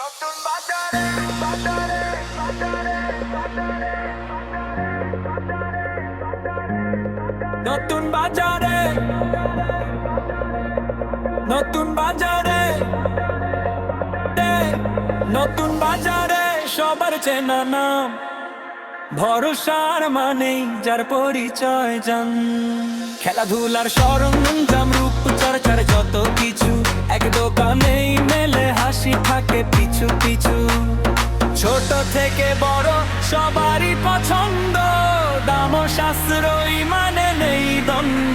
নতুন বাজারে নতুন বাজারে নতুন বাজারে, সবার চেনা নাম। ভরসার মানেই যার পরিচয় জান। খেলাধুলার সরঞ্জাম ছোট থেকে বড় সবারই পছন্দ। দাম শাস্ত্র মানে নেই দ্বন্দ্ব।